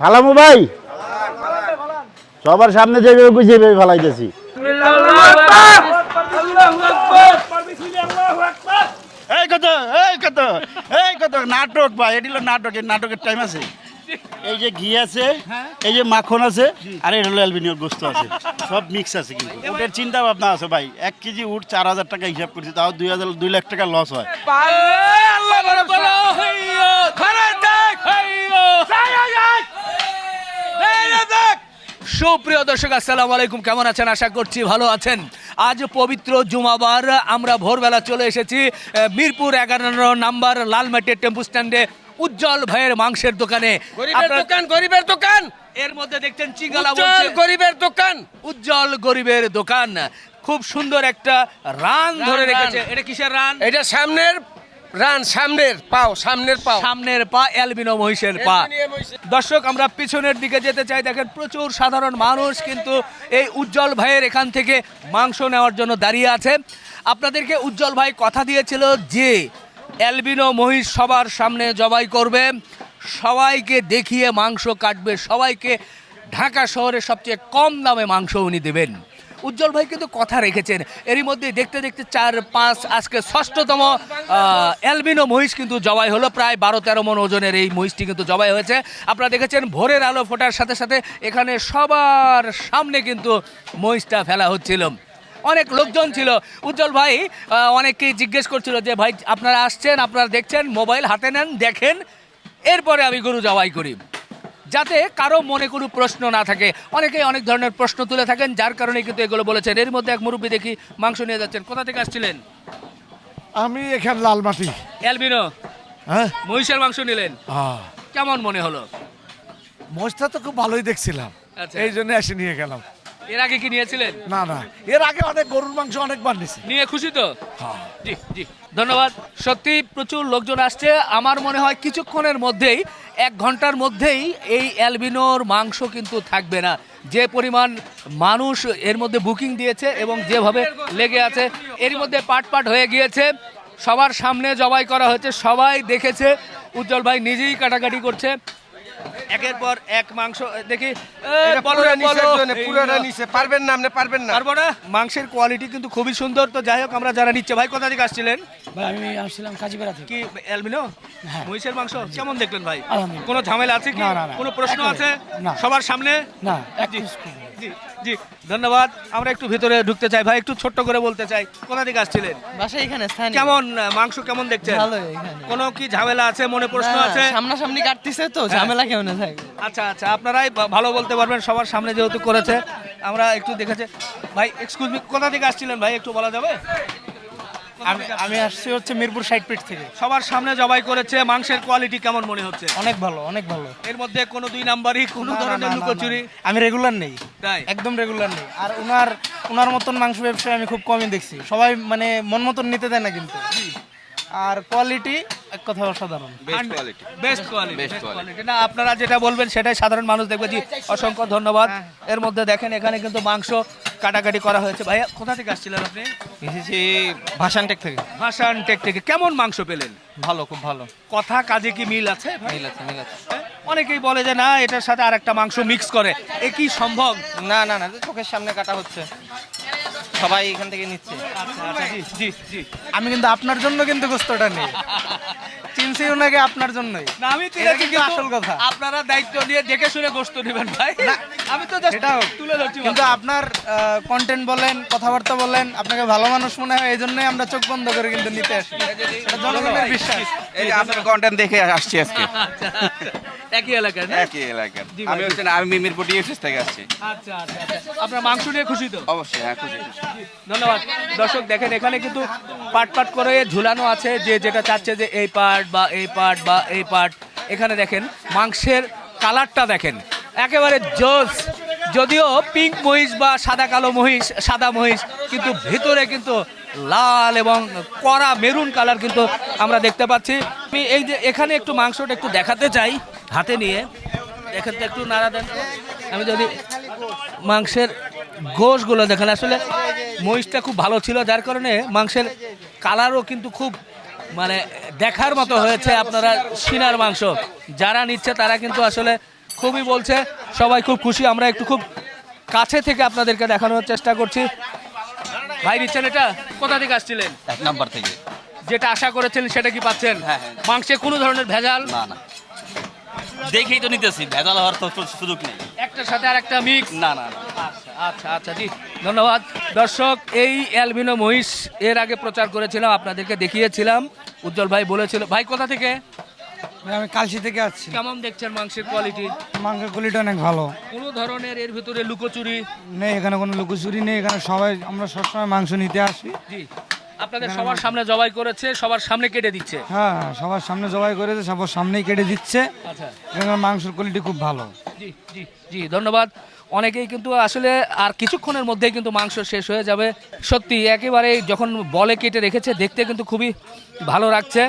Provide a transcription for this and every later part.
ফালামু ভাই? সবার সামনে যেভাবে যেভাবে ফালাইতেছি। এই কত এই কত এই কত নাটক ভাই, এটি নাটক নাটকের টাইম আছে। এই যে ঘি আছে এই যে মাখন আছে আর এটা হলো অ্যালবিনিয়র গোস্ত আছে। সব মিক্স আছে কিন্তু। ওটার চিন্তা ভাবনা আছে ভাই এক কেজি উঠ চার হাজার টাকা হিসাব করছি তাও দুই হাজার দুই লাখ টাকা লস হয়। সুপ্রিয় দর্শক আসসালামু আলাইকুম। কেমন আছেন? আশা করছি ভালো আছেন। আজ পবিত্র জুমাবার আমরা ভোরবেলা চলে এসেছি মিরপুর এগারো নাম্বার লালমাটির টেম্পু স্ট্যান্ডে। উজ্জ্বল ভাইয়ের মাংসের দোকানে। গরিবের দোকান গরিবের দোকান! এর মধ্যে দেখছেন চিঙ্গালা বলছে গরিবের দোকান! উজ্জ্বল গরিবের দোকান। খুব সুন্দর একটা রান ধরে রেখেছে। এটা কিসের রান? এটা সামনের রান সামনের পাও সামনের পাও। সামনের পা। অ্যালবিনো মহিষের পা। দর্শক আমরা পিছনের দিকে যেতে চাই। দেখেন প্রচুর সাধারণ মানুষ কিন্তু এই উজ্জ্বল ভাইয়ের এখান থেকে মাংস নেওয়ার জন্য দাঁড়িয়ে আছে। আপনাদেরকে উজ্জ্বল ভাই কথা দিয়েছিল যে অ্যালবিনো মহিষ সবার সামনে জবাই করবে। সবাইকে দেখিয়ে মাংস কাটবে। সবাইকে ঢাকা শহরে সবচেয়ে কম দামে মাংস উনি দেবেন। উজ্জ্বল ভাই কিন্তু কথা রেখেছেন। এরই মধ্যে দেখতে দেখতে চার পাঁচ, আজকে ষষ্ঠতম অ্যালবিনো মহিষ কিন্তু জবাই হলো। প্রায় বারো তেরো মন ওজনের এই মহিষটি কিন্তু জবাই হয়েছে। আপনারা দেখেছেন ভোরের আলো ফোটার সাথে সাথে এখানে সবার সামনে কিন্তু মহিষটা ফেলা হচ্ছিল। অনেক লোকজন ছিল। উজ্জ্বল ভাই আহ, অনেককেই জিজ্ঞেস করছিল যে ভাই আপনারা আসছেন আপনারা দেখছেন মোবাইল হাতে নেন দেখেন এরপরে আমি গরু জবাই করি। যাতে কারও মনে কোনো প্রশ্ন না থাকে। অনেকেই অনেক ধরনের প্রশ্ন তুলে থাকেন যার কারণে কিন্তু এগুলো বলেছেন। এর মধ্যে এক মুরব্বী দেখি মাংস নিয়ে যাচ্ছেন। কোথা থেকে আসছিলেন? আমি এখানে লালমাটি। অ্যালবিনো। হ্যাঁ? মহিষের মাংস নিলেন। আহ, কেমন মনে হলো? মোষটা তো খুব ভালোই দেখছিলাম। আচ্ছা। এই জন্য এসে নিয়ে গেলাম। এর আগে কি নিয়েছিলেন? না না। এর আগে অনেক গরুর মাংস অনেকবার নিয়েছি। নিয়ে খুশি তো? হ্যাঁ। জি জি। ধন্যবাদ। সত্যি প্রচুর লোকজন আসছে। আমার মনে হয় কিছুক্ষণের মধ্যেই এক ঘণ্টার মধ্যেই এই অ্যালবিনোর মাংস কিন্তু থাকবে না। যে পরিমাণ মানুষ এর মধ্যে বুকিং দিয়েছে এবং যেভাবে লেগে আছে এর মধ্যে পাট পাট হয়ে গিয়েছে। সবার সামনে জবাই করা হয়েছে। সবাই দেখেছে। উজ্জ্বল ভাই নিজেই কাটাকাটি করছে। একের পর এক মাংস দেখি পুরোটা নিচে পারবেন না আপনি পারবেন না। পারব না? মাংসের কোয়ালিটি কিন্তু খুবই সুন্দর তো যাই হোক আমরা যারা নিচ্ছে ভাই কোথা থেকে আসছিলেন? ভাই আমি আসছিলাম কাজীপাড়া থেকে। কি অ্যালবিনো মহিষের মাংস? কেমন দেখলেন ভাই। কোনো ঝামেলা আছে কি। কোনো প্রশ্ন আছে সবার সামনে? না জি। জি ধন্যবাদ। আমরা একটু ভিতরে ঢুকতে চাই। ভাই একটু ছোট্ট করে বলতে চাই কোথা থেকে আসছিলেন? বাসা এখানে স্থানীয়। কেমন মাংস কেমন দেখছেন? ভালো এখানে। কোনো কি ঝামেলা আছে মনে প্রশ্ন আছে? সামনাসামনি কাটতেছে তো ঝামেলা কেমন থাকে? আচ্ছা আচ্ছা আপনারাই ভালো বলতে পারবেন সবার সামনে যেহেতু করেছে। আমরা একটু দেখেছি। ভাই এক্সকিউজ মি কোথা থেকে আসছিলেন ভাই একটু বলা যাবে? আমি আমি আসছি হচ্ছে মিরপুর সাইড পিট থেকে। সবার সামনে জবাই করেছে মাংসের কোয়ালিটি কেমন মনে হচ্ছে? অনেক ভালো অনেক ভালো। এর মধ্যে কোনো দুই নাম্বারই কোনো ধরনের লুকোচুরি? আমি রেগুলার নেই। তাই? একদম রেগুলার নেই। আর ওনার ওনার মতন মাংস ব্যবসায় আমি খুব কমই দেখছি। সবাই মানে মন মতন নিতে দেয় না কিন্তু। আর কোয়ালিটি এক কথা অসাধারণ। বেস্ট কোয়ালিটি বেস্ট কোয়ালিটি না আপনারা যেটা বলবেন সেটাই সাধারণ মানুষ দেখবে। জি অসংখ্য ধন্যবাদ। এর মধ্যে দেখেন এখানে কিন্তু মাংস কাটাকাটি করা হয়েছে। ভাইয়া কোথা থেকে আসছিলেন আপনি? এসেছি ভাষানটেক থেকে। ভাসান টেক থেকে। কেমন মাংস পেলেন? ভালো খুব ভালো। কথা কাজে কি মিল আছে? মিল আছে মিল আছে। হ্যাঁ? অনেকেই বলে যে না এটার সাথে আরেকটা মাংস মিক্স করে। এ কি সম্ভব? না না না চোখের সামনে কাটা হচ্ছে। সবাই এখান থেকে নিচ্ছে। আচ্ছা আচ্ছা জি জি জি। আমি কিন্তু আপনার জন্য কিন্তু গোস্তটা নেই। চিনছি ওনাকে আপনার জন্যই। না আমি আসল কথা। আপনারা দায়িত্ব নিয়ে দেখে শুনে গোস্ত নেবেন ভাই। আমি তো just তুলে ধরছি কিন্তু আপনার কন্টেন্ট বলেন কথাবার্তা বলেন আপনাকে ভালো মানুষ মনে হয় এই জন্যই আমরা চোখ বন্ধ করে কিন্তু নিতে আসি। এটা জনগণের বিশ্বাস। এই যে আপনার কন্টেন্ট দেখে আসছি আজকে। আচ্ছা, আচ্ছা। একই এলাকার একই এলাকার। আমি হচ্ছে না, আমি মিরপুর ডিএসএস থেকে আসছি। আচ্ছা আচ্ছা আচ্ছা। আপনার মাংস নিয়ে খুশি তো? অবশ্যই হ্যাঁ খুশি খুশি। ধন্যবাদ। দর্শক দেখেন এখানে কিন্তু পাট পাট করে ঝুলানো আছে যে যেটা চাচ্ছে যে এই পার্ট বা এই পার্ট বা এই পার্ট এখানে দেখেন মাংসের কালারটা দেখেন। একেবারে জোস। যদিও পিঙ্ক মহিষ বা সাদা কালো মহিষ, সাদা মহিষ, কিন্তু ভেতরে কিন্তু লাল এবং কড়া মেরুন কালার কিন্তু আমরা দেখতে পাচ্ছি। আমি এই যে এখানে একটু মাংসটা একটু দেখাতে চাই, হাতে নিয়ে। দেখেন একটু নাড়া দেন। আমি যদি মাংসের গোশগুলো দেখেন, আসলে মহিষটা খুব ভালো ছিল, যার কারণে মাংসের কালারও কিন্তু খুব মানে দেখার মতো হয়েছে আপনারা সিনার মাংস। যারা নিচ্ছে তারা কিন্তু আসলে খুবই বলছে। সবাই খুব খুশি। আমরা একটু খুব কাছে থেকে আপনাদেরকে দেখানোর চেষ্টা করছি। ভাই নিচ্ছেন এটা? কোথা থেকে আসছিলেন? এক নাম্বার থেকে। যেটা আশা করেছেন সেটা কি পাচ্ছেন? হ্যাঁ, হ্যাঁ। মাংসে কোনো ধরনের ভেজাল? না না। দেখেই তো নিতেছি। ভেজাল হওয়ার তো সুযোগ নেই। একটার সাথে আর একটা মিক্স না না না। আচ্ছা আচ্ছা আচ্ছা জি। ধন্যবাদ। দর্শক এই অ্যালবিনো মহিষ এর আগে প্রচার করেছিলাম আপনাদেরকে দেখিয়েছিলাম। উজ্জ্বল ভাই বলেছিল ভাই কোথা থেকে? আমি কালসি থেকে আসছি। কেমন দেখছেন মাংসের কোয়ালিটি মাংসের কোয়ালিটি অনেক ভালো। কোনো ধরনের এর ভিতরে লুকোচুরি? নেই এখানে কোনো লুকোচুরি নেই এখানে সবাই আমরা সবসময় মাংস নিতে আসি। জি। আপনাদের সবার সামনে জবাই করেছে সবার সামনে কেটে দিচ্ছে। হ্যাঁ হ্যাঁ, সবার সামনে জবাই করেছে সবার সামনেই কেটে দিচ্ছে। আচ্ছা। এখানে মাংসের কোয়ালিটি খুব ভালো। জি জি জি ধন্যবাদ। অনেকেই কিন্তু আসলে আর কিছুক্ষণের মধ্যেই কিন্তু মাংস শেষ হয়ে যাবে। সত্যি একেবারে যখন বলে কেটে রেখেছে দেখতে কিন্তু খুবই ভালো লাগছে।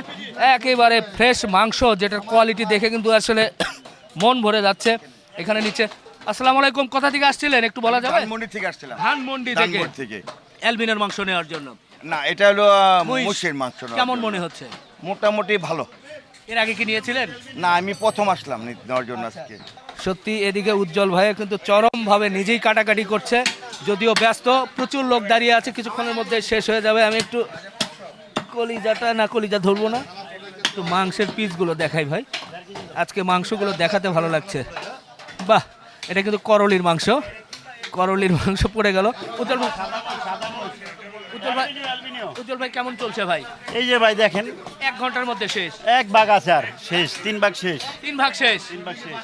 একেবারে ফ্রেশ মাংস যেটার কোয়ালিটি দেখে কিন্তু আসলে মন ভরে যাচ্ছে। এখানে নিচে আসসালামু আলাইকুম কোথা থেকে আসছিলেন? একটু বলা যাবে? ধানমন্ডি থেকে আসছিলাম। ধানমন্ডি থেকে। থেকে। অ্যালবিনের মাংস নেওয়ার জন্য। না এটা হলো। মোষের মাংস না। কেমন মনে হচ্ছে? মোটামুটি ভালো। এর আগে কি নিয়েছিলেন? না আমি প্রথম আসলাম নেওয়ার জন্য আজকে। সত্যি এদিকে উজ্জ্বল ভাইয়া কিন্তু চরমভাবে নিজেই কাটাকাটি করছে। যদিও ব্যস্ত, প্রচুর লোক দাঁড়িয়ে আছে, কিছুক্ষণের মধ্যে শেষ হয়ে যাবে। আমি একটু কলিজাটা না কলিজা ধরবো না, একটু মাংসের পিসগুলো দেখাই ভাই। আজকে মাংসগুলো দেখাতে ভালো লাগছে। বাহ, এটা কিন্তু করলির মাংস। করলির মাংস পড়ে গেল। উজ্জ্বল ভাই উজ্জ্বল ভাই উজ্জ্বল ভাই কেমন চলছে ভাই? এই যে ভাই দেখেন। এক ঘণ্টার মধ্যে শেষ। এক ভাগ আছে আর শেষ তিন ভাগ শেষ। তিন ভাগ শেষ? তিন ভাগ শেষ।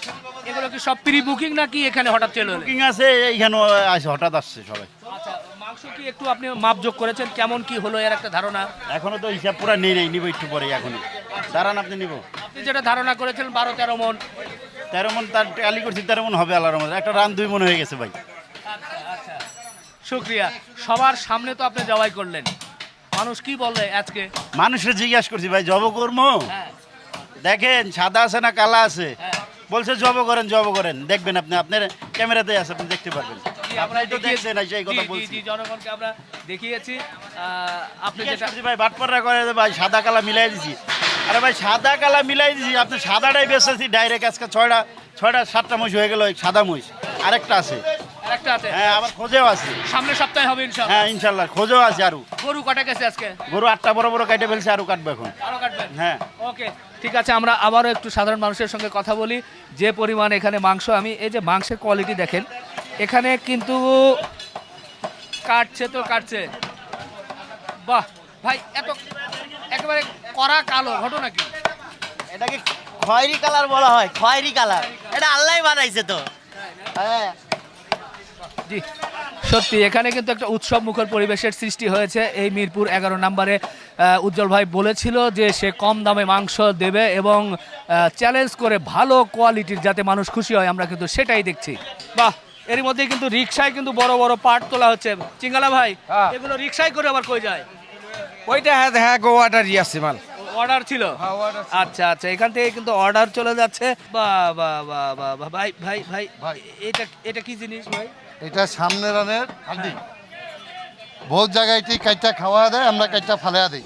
এগুলো কি সব প্রি বুকিং নাকি এখানে হঠাৎ চলে এলো বুকিং আছে এইখানে আসে হঠাৎ আসছে সবাই। আচ্ছা মাংস কি একটু আপনি মাপযোগ করেছেন? কেমন কি হলো এর একটা ধারণা? এখনও তো হিসাব পুরা নেই নাই নিব একটু পরে এখনই দাঁড়ান আপনি নিব। আপনি যেটা ধারণা করেছেন বারো তেরো মন। তেরো মন তার টালি করছি তেরো মন হবে আল্লাহর মধ্যে একটা রান দুই মন হয়ে গেছে ভাই। শুক্রিয়া। সবার সামনে তো আপনি জবাই করলেন। মানুষ কি বললে আজকে? মানুষের জিজ্ঞাসা করছি ভাই জব করব হ্যাঁ। দেখেন সাদা আছে না কালা আছে? হ্যাঁ। বলছে জব করেন জব করেন। দেখবেন আপনি আপনার ক্যামেরাতে আছে আপনি দেখতে পারবেন। তো। দেখছেন এই কথা বলছি। জি, জনগণকে আমরা দেখিয়েছি। আপনি যেটা ভাই বাটপাররা করে ভাই সাদা কালা মিলাই দিছি। আরে ভাই সাদা কালা মিলাই দিছি আপনি সাদাটাই বেচতেছি ডাইরেক্ট আজকে ছয়টা ছয়টা সাতটা মহিষ হয়ে গেল সাদা মহিষ। আরেকটা আছে। আছে। হ্যাঁ আবার খোঁজেও আছে। সামনের সপ্তাহে হবে ইনশাআল্লাহ। হ্যাঁ ইনশাল্লাহ খোঁজেও আছে আরও। গরু কটা গেছে আজকে? গরু আটটা বড় বড় কাটে ফেলছে আরও কাটবে এখন। আরও কাটবেন? হ্যাঁ। ওকে ঠিক আছে আমরা আবারও একটু সাধারণ মানুষের সঙ্গে কথা বলি। যে পরিমাণ এখানে মাংস আমি এই যে মাংসের কোয়ালিটি দেখেন এখানে কিন্তু কাটছে তো কাটছে। বাহ ভাই এত একেবারে কড়া কালো ঘটনা কি এটাকে খয়েরি কালার বলা হয় খয়েরি কালার। এটা আল্লাহ বানাইছে তো। হ্যাঁ। জি সত্যি এখানে কিন্তু একটা উৎসব মুখর পরিবেশের সৃষ্টি হয়েছে। এই মিরপুর এগারো নম্বরে উজ্জ্বল ভাই বলেছিল যে সে কম দামে মাংস দেবে এবং চ্যালেঞ্জ করে ভালো কোয়ালিটির যাতে মানুষ খুশি হয় আমরা কিন্তু সেটাই দেখছি। বাহ এর মধ্যে কিন্তু রিক্সায় কিন্তু বড় বড় পাট তোলা হচ্ছে। চিঙ্গালা ভাই হ্যাঁ। এগুলো রিক্সায় করে আবার কই যায়? ওইটা হ্যাঁ হ্যাঁ ইয়াসি মাল। অর্ডার ছিল। আচ্ছা আচ্ছা এখান থেকে কিন্তু অর্ডার চলে যাচ্ছে। বা বা বা বা বা ভাই ভাই ভাই এটা এটা কি জিনিস ভাই? এটা সামনে রানের হান্ডি বহুত জায়গায় এটি কাইটা খাওয়া দেয় আমরা কাইটা ফালেয়া দিই।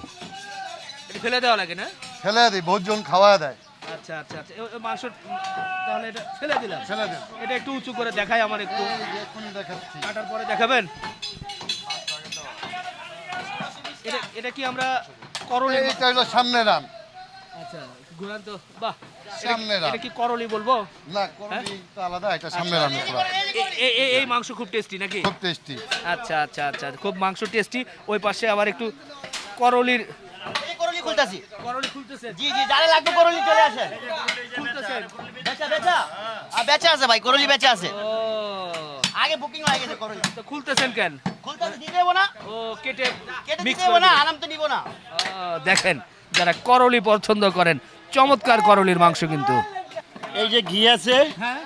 এটা ফেলে দেওয়া লাগে না? ফেলে দিই বহুত জন খাওয়া দেয়। আচ্ছা আচ্ছা আচ্ছা মাংস তাহলে এটা ফেলে দিলাম। ফেলে দিন এটা একটু উঁচু করে দেখাই আমার একটু। এক্ষুনি দেখাচ্ছি। কাটার পরে দেখাবেন? এটা এটা কি আমরা করলি এইটা হলো সামনে রান। আচ্ছা ঘুরান তো বাহ সামনে রান। এটা কি করলি বলব? না করবি তো আলাদা এটা সামনে রান পুরো এ- এ- এ- এই মাংস খুব টেস্টি নাকি? খুব টেস্টি আচ্ছা আচ্ছা আচ্ছা খুব মাংস টেস্টি ওই পাশে আবার একটু করলির এই করলি খুলতাছি। করলি খুলতেছে। জি জি যারা লাগবে করলি চলে আসেন খুলতেছেন বেচা বেচা। আর বেচা আছে ভাই করলি বেচা আছে। ও। আগে বুকিং হয়ে গেছে করলি তো খুলতেছেন কেন? খুলতাছি দিতে দেবো না। ও কেটে কেটে মিক্স দিতে দেবো না আরাম তো নিব না। দেখেন যারা করলি পছন্দ করেন চমৎকার করলির মাংস কিন্তু। এই যে ঘি আছে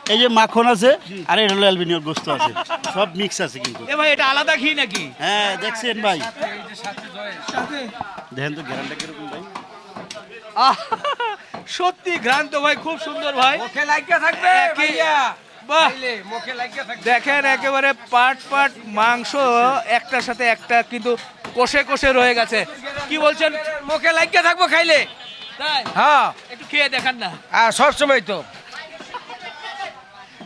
এই যে মাখন আছে আর এটা হলো অ্যালবিনিয়র গোস্ত আছে। সব মিক্স আছে কিন্তু। এ ভাই এটা আলাদা ঘি নাকি? হ্যাঁ দেখছেন ভাই। দেখেন তো গ্যারান্টা কীরকম ভাই। আহ, সত্যি ঘ্রান্ত ভাই খুব সুন্দর ভাই। মুখে লাগিয়ে থাকবে একই- ভাইয়া। বাহ। খাইলে মুখে লাগিয়ে থাকবে। দেখেন একেবারে পাট পাট মাংস একটার সাথে একটা কিন্তু কষে কষে রয়ে গেছে। কি বলছেন? মুখে লাগিয়ে থাকব খাইলে? তাই? হ্যাঁ। একটু খেয়ে দেখান না। আর সব সময় তো।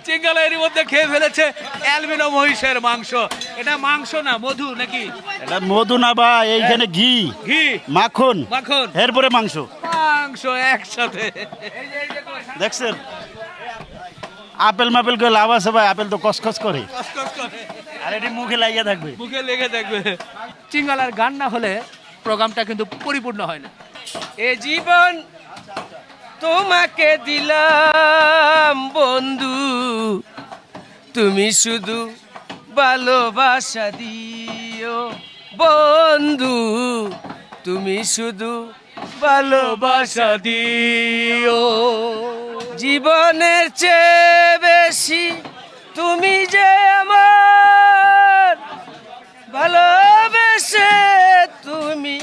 চিঙ্গালা এর মধ্যে খেয়ে ফেলেছে অ্যালবিনো মহিষের মাংস। এটা মাংস না মধু নাকি? এটা মধু না বা এইখানে ঘি। ঘি। মাখন। মাখন। এরপরে মাংস। মাংস একসাথে। দেখছেন? আপেল মাপেল করে লাভ আছে ভাই আপেল তো কসকস করে। আর এটি মুখে লাগিয়ে থাকবে। মুখে লেগে থাকবে। চিঙ্গালার গান না হলে প্রোগ্রামটা কিন্তু পরিপূর্ণ হয় না। এ জীবন তোমাকে দিলাম বন্ধু। তুমি শুধু ভালোবাসা দিও বন্ধু। তুমি শুধু ভালোবাসা দিও। জীবনের চেয়ে বেশি তুমি যে আমার ভালোবেসে তুমি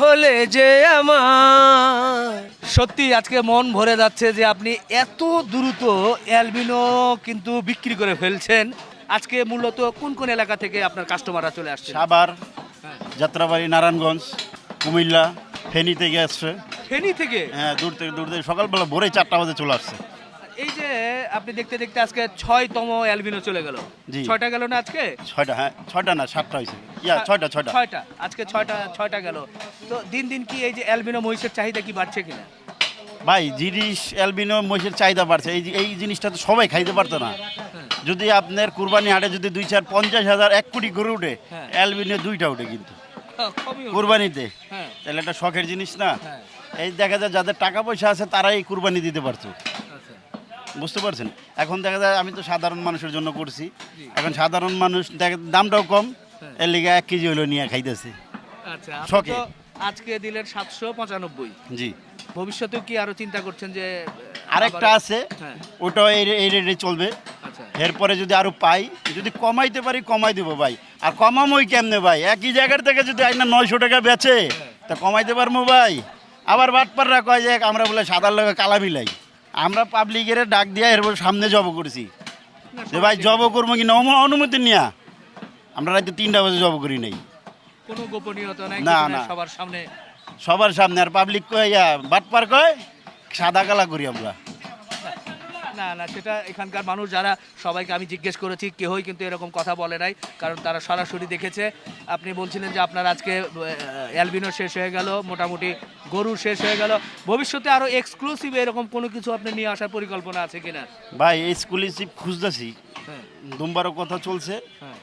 হলে যে আমার। সত্যি আজকে মন ভরে যাচ্ছে যে আপনি এত দ্রুত অ্যালবিনো কিন্তু বিক্রি করে ফেলছেন। আজকে মূলত কোন কোন এলাকা থেকে আপনার কাস্টমাররা চলে আসছে সাবার হ্যাঁ। যাত্রাবাড়ি নারায়ণগঞ্জ কুমিল্লা ফেনী থেকে আসছে। ফেনী থেকে? হ্যাঁ দূর থেকে দূর থেকে। সকালবেলা ভোরে চারটা বাজে চলে আসছে। এই যে আপনি দেখতে দেখতে আজকে ছয়তম অ্যালবিনো চলে গেল। জি। ছয়টা গেল না আজকে? ছয়টা হ্যাঁ ছয়টা না সাতটা হয়েছে। ইয়া ছয়টা ছয়টা। ছয়টা। আজকে ছয়টা ছয়টা গেল। তো দিন দিন কি এই যে অ্যালবিনো মহিষের চাহিদা কি বাড়ছে কিনা? ভাই জিনিস অ্যালবিনো মহিষের চাহিদা বাড়ছে। এই এই জিনিসটা তো সবাই খাইতে পারতো না। যদি আপনার কুরবানি হাটে যদি দুই চার পঞ্চাশ হাজার এক কোটি গরু উঠে হ্যাঁ। অ্যালবিনো দুইটা উঠে কিন্তু। কমই হলো। কুরবানিতে। হ্যাঁ। তাহলে একটা শখের জিনিস না? হ্যাঁ। এই দেখা যায় যাদের টাকা পয়সা আছে তারাই কুরবানি দিতে পারতো। আচ্ছা। বুঝতে পারছেন? এখন দেখা যায় আমি তো সাধারণ মানুষের জন্য করছি। এখন সাধারণ মানুষ দেখা দামটাও কম। হ্যাঁ। এর লিগে এক কেজি হলো নিয়ে খাইতেছে। আচ্ছা শখে। আজকে দিলেন সাতশো পঁচানব্বই। জি। ভবিষ্যতেও কি আরও চিন্তা করছেন যে আরেকটা আছে হ্যাঁ। ওটাও এই এই রেটে চলবে। আচ্ছা। এরপরে যদি আরও পাই যদি কমাইতে পারি কমাই দেবো ভাই। আর কমামই কেমনে ভাই? একই জায়গার থেকে যদি আইনা নয়শো টাকা বেচে তা কমাইতে পারব ভাই? আবার বাটপাররা কয় যে আমরা বলে সাদার লগে কালা মিলাই আমরা পাবলিকের ডাক দিয়া এরপর সামনে জব করছি। যে ভাই জব করব কি অনুমতি নিয়া। আমরা রাতে তিনটা বাজে জব করি নাই। কোনো গোপনীয়তা নাই না, না। সবার সামনে সবার সামনে আর পাবলিক কয় বাটপার কয় সাদা কালা করি আমরা। না না সেটা এখানকার মানুষ যারা সবাইকে আমি জিজ্ঞেস করেছি কেউই কিন্তু এরকম কথা বলে নাই কারণ তারা সরাসরি দেখেছে। আপনি বলছিলেন যে আপনার আজকে অ্যালবিনো শেষ হয়ে গেল মোটামুটি গরু শেষ হয়ে গেল। ভবিষ্যতে আরও এক্সক্লুসিভ এরকম কোনো কিছু আপনি নিয়ে আসার পরিকল্পনা আছে কিনা? ভাই এক্সক্লুসিভ খুঁজতেছি। হ্যাঁ। দুমবারও কথা চলছে। হ্যাঁ।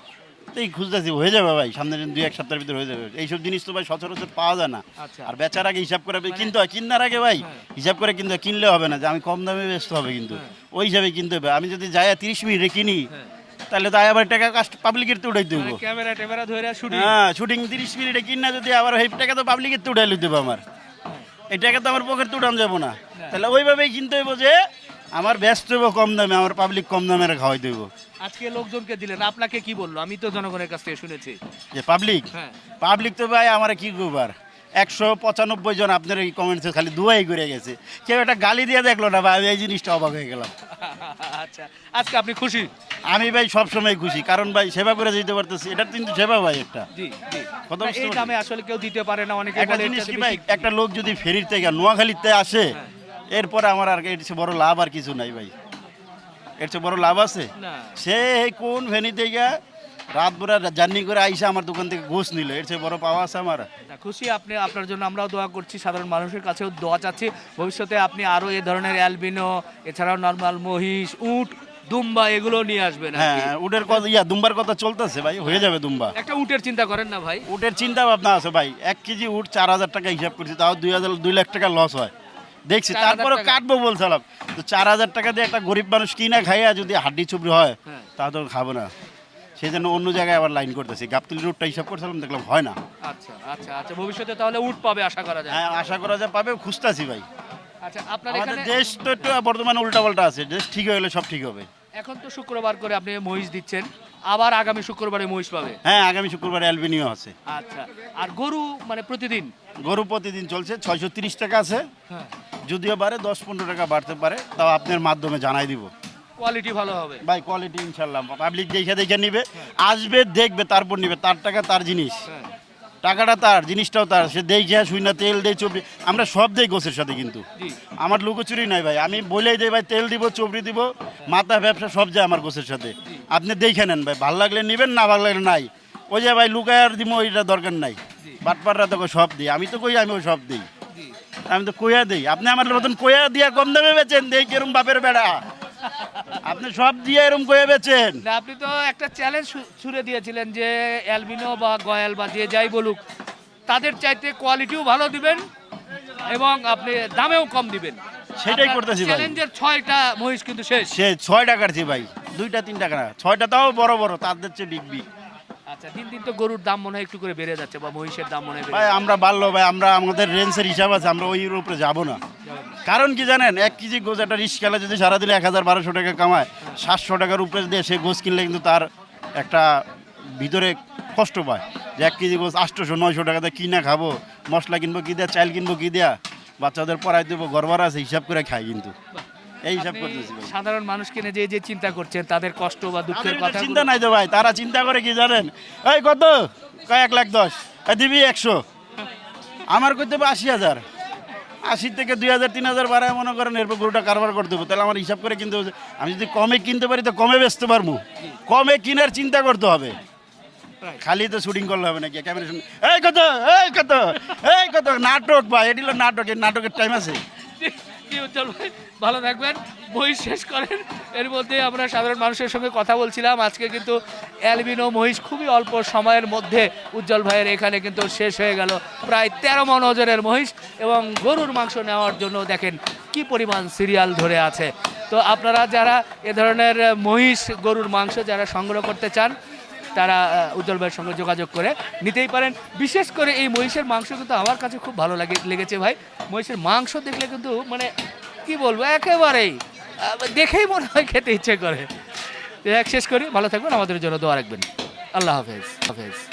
এই খুঁজতেছি হয়ে যাবে ভাই সামনের দুই এক সপ্তাহের ভিতরে হয়ে যাবে। এইসব জিনিস তো ভাই সচরাচর পাওয়া যায় না। আচ্ছা। আর বেচার আগে হিসাব করে কিনতে হয় কিনার আগে ভাই হ্যাঁ। হিসাব করে কিনতে হয়, কিনলে হবে না যে আমি কম দামে বেচতে হবে কিন্তু। হ্যাঁ। ওই হিসাবে কিনতে হবে। আমি যদি যাই তিরিশ মিনিটে কিনি হ্যাঁ। তাহলে তাই আবার টাকা কাস্ট পাবলিকের তো উঠাই দেবো ক্যামেরা ট্যামেরা ধরে শুটিং হ্যাঁ শুটিং তিরিশ মিনিটে কিনা যদি আবার এই টাকা তো পাবলিকের তো উঠাই হবে আমার। এই টাকা তো আমার পকেট তো উঠান যাব না। তাহলে ওইভাবেই কিনতে হইব যে আমার ব্যস্ত হইব কম দামে আমার পাবলিক কম দামে খাওয়াই দেবো। আজকে লোকজনকে দিলেন আপনাকে কি বলল? আমি তো জনগণের কাছ থেকে শুনেছি। যে পাবলিক হ্যাঁ। পাবলিক তো ভাই আমার কি করবার একশো পঁচানব্বই জন আপনার এই কমেন্টসে খালি দুয়াই করে গেছে। কেউ একটা গালি দিয়ে দেখল না ভাই আমি এই জিনিসটা অবাক হয়ে গেলাম। আচ্ছা আজকে আপনি খুশি? আমি ভাই সবসময় খুশি কারণ ভাই সেবা করে দিতে পারতেছি। এটা কিন্তু সেবা ভাই একটা। জি জি। কথা বুঝতে এই পারছি। দামে আসলে কেউ দিতে পারে না অনেকে একটা বলে জিনিস এটাতে কি ভাই? বেশি- একটা লোক যদি ফেরির থেকে নোয়াখালীতে আসে হ্যাঁ। এরপরে আমার আর এর চেয়ে বড় লাভ আর কিছু নাই ভাই। এর চেয়ে বড় লাভ আছে? সে কোন ভেনি থেকে রাত ভরা জার্নি করে আইসা আমার দোকান থেকে ঘুষ নিল। এর চেয়ে বড় পাওয়া আছে আমার? খুশি আপনি আপনার জন্য আমরাও দোয়া করছি। সাধারণ মানুষের কাছেও দোয়া চাচ্ছি। ভবিষ্যতে আপনি আরও এ ধরনের অ্যালবিনো এছাড়াও নর্মাল মহিষ উট দুম্বা এগুলো নিয়ে আসবেন হ্যাঁ উটের কথা ইয়া দুম্বার কথা চলতেছে ভাই হয়ে যাবে দুম্বা। একটা উটের চিন্তা করেন না ভাই। উটের চিন্তা ভাবনা আছে ভাই। এক কেজি উট চার হাজার টাকা হিসাব করছি তাও দুই হাজার দুই লাখ টাকা লস হয়। দেখছি 4,000 তারপরে। কাটবো বলছিলাম। তো চার হাজার টাকা দিয়ে একটা গরিব মানুষ কিনা খাইয়া যদি হাড্ডি চুবড়ি হয় হ্যাঁ। তা তো খাব না। সেই জন্য অন্য জায়গায় আবার লাইন করতেছি। গাবতলি রুটটা হিসাব করছিলাম দেখলাম হয় না। আচ্ছা আচ্ছা আচ্ছা। ভবিষ্যতে তাহলে উট পাবে আশা করা যায়। হ্যাঁ আশা করা যায় পাবে খুঁজতাছি ভাই। আচ্ছা আপনার এখানে দেশ তো একটু বর্তমানে উল্টাপাল্টা আছে। দেশ ঠিক হয়ে গেলে সব ঠিক হবে। এখন তো শুক্রবার করে আপনি মহিষ দিচ্ছেন। আবার আগামী শুক্রবারে মহিষ পাবে? হ্যাঁ আগামী শুক্রবারে অ্যালবিনিও আছে। আচ্ছা আর গরু মানে প্রতিদিন? গরু প্রতিদিন চলছে ছয়শো তিরিশ টাকা আছে। হ্যাঁ। যদিও বারে দশ পনেরো টাকা বাড়তে পারে তাও আপনার মাধ্যমে জানাই দিব। কোয়ালিটি ভালো হবে। ভাই কোয়ালিটি ইনশাল্লাহ। পাবলিক দেখে দেখে নিবে আসবে দেখবে তারপর নিবে তার টাকা তার জিনিস। হ্যাঁ। টাকাটা তার জিনিসটাও তার। সে দেই ঘিয়া শুই না তেল দেই চবরি আমরা সব দেই গোছের সাথে কিন্তু। আমার লুকোচুরি নাই ভাই। আমি বলেই দেই ভাই তেল দিব চবরি দিব মাথা ব্যবসা সব যায় আমার গোছের সাথে। আপনি দেখে নেন ভাই ভালো লাগলে নেবেন না ভালো লাগলে নাই। ওই যে ভাই লুকায় আর দিব ওইটা দরকার নাই। বাটপাররা তো সব দিই। আমি তো কই আমি ওই সব দিই। আমি তো কইয়া দিই। আপনি আমার মতন কইয়া দিয়া কম দামে বেচেন দেই কিরম বাপের বেড়া। আপনি সব দিয়ে এরম করে বেছেন না, আপনি তো একটা চ্যালেঞ্জ ছুড়ে দিয়েছিলেন যে অ্যালবিনো বা গয়াল বা যে যাই বলুক তাদের চাইতে কোয়ালিটিও ভালো দিবেন এবং আপনি দামেও কম দিবেন। সেটাই করতেছি ভাই। চ্যালেঞ্জের ছয়টা মহিষ কিন্তু শেষ। সে ছয় টাকার চেয়ে ভাই দুইটা তিন টাকা না ছয়টা তাও বড় বড় তাদের চেয়ে বিগ বিগ আচ্ছা দিন দিন তো গরুর দাম মনে হয় একটু করে বেড়ে যাচ্ছে বা মহিষের দাম মনে হয় বেড়ে ভাই আমরা বাড়লো ভাই আমরা আমাদের রেঞ্জের হিসাব আছে আমরা ওই উপরে যাব না। কারণ কি জানেন এক কেজি গোছ একটা রিস্কালে যদি সারাদিনে এক হাজার বারোশো টাকা কামায় সাতশো টাকার উপরে দিয়ে সে গোছ কিনলে কিন্তু তার একটা ভিতরে কষ্ট পায়। যে এক কেজি গোছ আটশোশো নয়শো টাকাতে কিনা খাব মশলা কিনবো কি দেয়া চাল কিনবো কি দেয়া বাচ্চাদের পড়াই দেবো গড়বার আছে হিসাব করে খাই কিন্তু। এই হিসাব করতেছি ভাই সাধারণ মানুষ কিনে যে যে চিন্তা করছেন তাদের কষ্ট বা দুঃখের কথা চিন্তা নাই তো ভাই তারা চিন্তা করে কি জানেন? এই কত? এক লাখ দশ? দিবি একশো। আমার করতে হবে আশি হাজার। আশি থেকে দুই হাজার তিন হাজার বাড়ায় মনে করেন এরপর গরুটা কারবার করতে হবে তাহলে আমার হিসাব করে কিনতে হবে। আমি যদি কমে কিনতে পারি তো কমে বেচতে পারব। কমে কিনার চিন্তা করতে হবে। খালি তো শুটিং করলে হবে নাকি? ক্যামেরা এই কত? এই কত? এই কত? নাটক ভাই এটি নাটক নাটকের টাইম আছে। কি উজ্জ্বল ভাই? ভালো থাকবেন। মহিষ শেষ করেন। এর মধ্যে আমরা সাধারণ মানুষের সঙ্গে কথা বলছিলাম। আজকে কিন্তু অ্যালবিনো মহিষ খুবই অল্প সময়ের মধ্যে উজ্জ্বল ভাইয়ের এখানে কিন্তু শেষ হয়ে গেল। প্রায় তেরো মন ওজনের মহিষ এবং গরুর মাংস নেওয়ার জন্য দেখেন কি পরিমাণ সিরিয়াল ধরে আছে। তো আপনারা যারা এ ধরনের মহিষ, গরুর মাংস যারা সংগ্রহ করতে চান তারা উজ্জ্বল ভাইয়ের সঙ্গে যোগাযোগ করে নিতেই পারেন। বিশেষ করে এই মহিষের মাংস কিন্তু আমার কাছে খুব ভালো লাগে, লেগেছে ভাই। মহিষের মাংস দেখলে কিন্তু মানে কি বলব, একেবারেই দেখেই মনে হয় খেতে ইচ্ছে করে। এক শেষ করি, ভালো থাকবেন, আমাদের জন্য দোয়া রাখবেন। আল্লাহ হাফেজ হাফেজ।